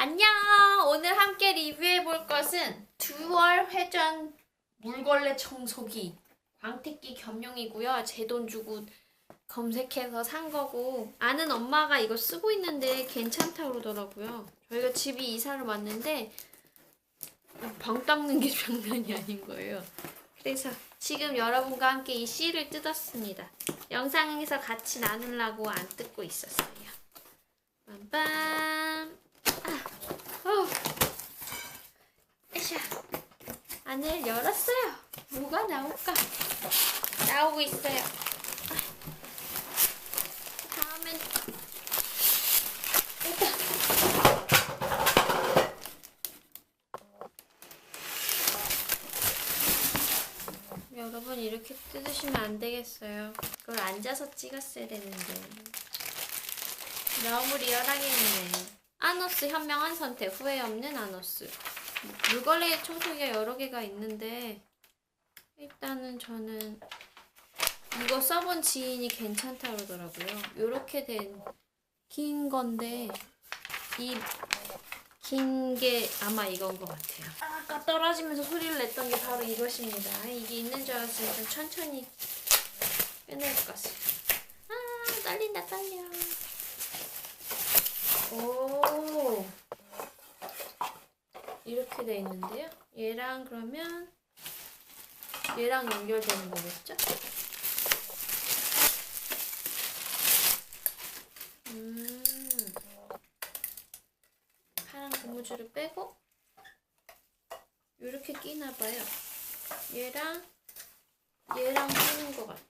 안녕! 오늘 함께 리뷰해 볼 것은 듀얼 회전 물걸레 청소기 광택기 겸용이고요. 제 돈 주고 검색해서 산 거고 아는 엄마가 이거 쓰고 있는데 괜찮다고 그러더라고요. 저희가 집이 이사를 왔는데 방 닦는 게 장난이 아닌 거예요. 그래서 지금 여러분과 함께 이 씨를 뜯었습니다. 영상에서 같이 나누려고 안 뜯고 있었어요. 빰빰. 아, 어. 에샤. 안을 열었어요. 뭐가 나올까? 나오고 있어요. 아. 다음엔 일단 여러분 이렇게 뜯으시면 안 되겠어요. 그걸 앉아서 찍었어야 되는데. 너무 리얼하게 있네. 아노스 현명한 선택 후회 없는 아노스. 물걸레 청소기가 여러 개가 있는데 일단은 저는 이거 써본 지인이 괜찮다 그러더라고요. 요렇게 된 긴 건데 이 긴 게 아마 이건 것 같아요. 아까 떨어지면서 소리를 냈던 게 바로 이것입니다. 아, 이게 있는 줄 알았으면 좀 천천히 빼낼 것 같습니다. 아 떨린다 떨려. 오 이렇게 돼 있는데요. 얘랑 그러면 얘랑 연결되는 거겠죠? 음 파란 고무줄을 빼고 이렇게 끼나 봐요. 얘랑 얘랑 끼는 것 같아.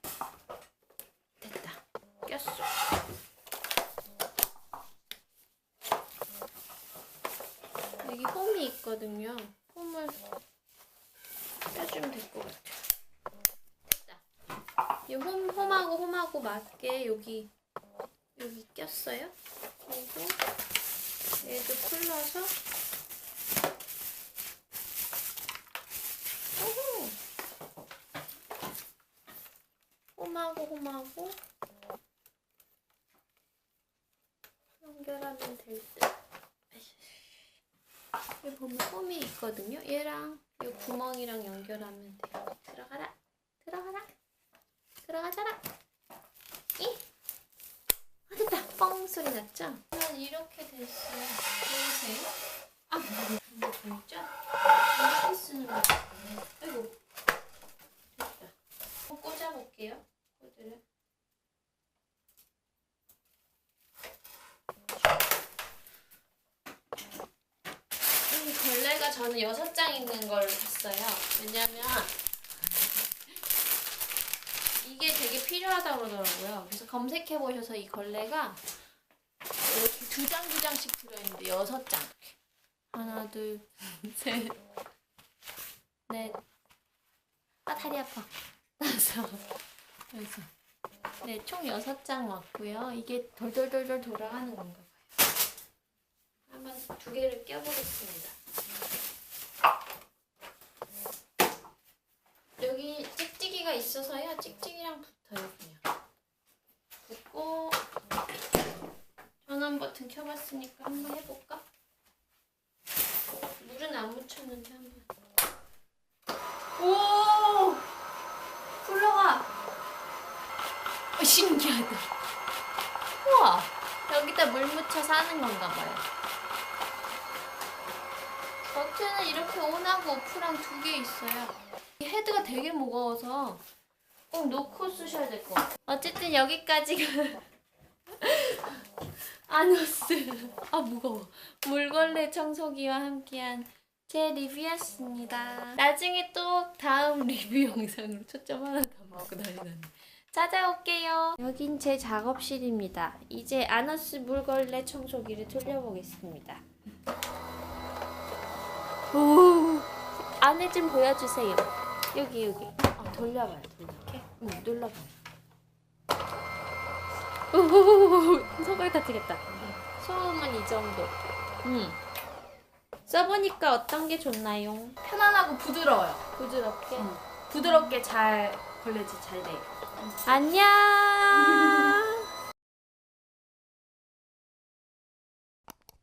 있거든요. 홈을 빼주면 될 것 같아요. 됐다. 이 홈, 홈하고 홈하고 맞게 여기 여기 꼈어요. 그리고 얘도 풀러서 오호! 홈하고 홈하고 연결하면 될 듯. 여기 보면 홈이 있거든요. 얘랑 이 구멍이랑 연결하면 돼요. 들어가라. 들어가라. 들어가자라. 이. 아, 됐다. 뻥 소리 났죠? 난 이렇게 됐어요. 보이세요? 아, 보이죠? 이렇게 쓰는 거 같네. 아이고. 됐다. 한번 꽂아볼게요. 코드를. 이 걸레가 저는 여섯 장 있는 걸 샀어요. 왜냐면 이게 되게 필요하다고 그러더라고요. 그래서 검색해 보셔서 이 걸레가 이렇게 두 장 두 장씩 들어있는데 여섯 장. 하나, 둘, 셋, 넷. 아 다리 아파. 다섯, 여섯. 네, 총 여섯 장 왔고요. 이게 돌돌돌돌 돌아가는 건가 봐요. 한번 두 개를 껴보겠습니다. 여기 찍찍이가 있어서요. 찍찍이랑 붙어요, 그냥. 붙고 전원 버튼 켜봤으니까 한번 해볼까? 물은 안 묻혔는데 한번. 오! 굴러가! 어, 신기하다. 우와! 여기다 물 묻혀서 하는 건가 봐요. 버튼은 이렇게 온하고 오프랑 두 개 있어요. 이 헤드가 되게 무거워서 꼭 놓고 쓰셔야 될 것 같아요. 어쨌든 여기까지가 아노스 아 무거워 물걸레 청소기와 함께한 제 리뷰였습니다. 나중에 또 다음 리뷰 영상으로 초점 하나 더 먹고 다니는 찾아올게요. 여긴 제 작업실입니다. 이제 아노스 물걸레 청소기를 돌려보겠습니다. 오 안에 좀 보여주세요. 여기 여기. 어, 돌려봐요. 응, 눌러봐요. 오 손가락 다치겠다. 소음은 이 정도. 음. 써보니까 어떤 게 좋나요? 편안하고 부드러워요. 부드럽게. 부드럽게 잘 걸레질 잘 돼요. 안녕.